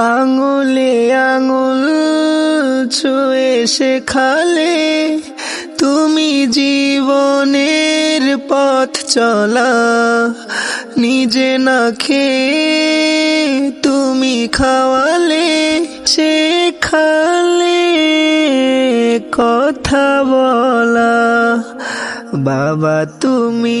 আঙুলে আঙুল ছুঁয়ে শেখালে তুমি জীবনের পথ চলা, নিজে না খেয়ে তুমি খাওয়ালে শেখালে কথা বলা। বাবা, তুমি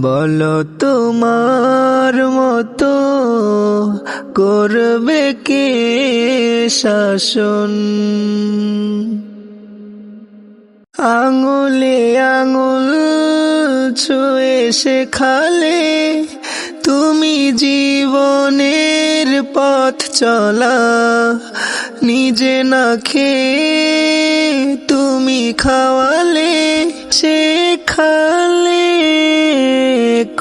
বলো তোমার মতো করবে কে শাসন? আঙুলে আঙুল ছুঁয়ে শেখালে তুমি জীবনের পথ চলা। নিজে না খেয়ে তুমি খাওয়ালে শেখালে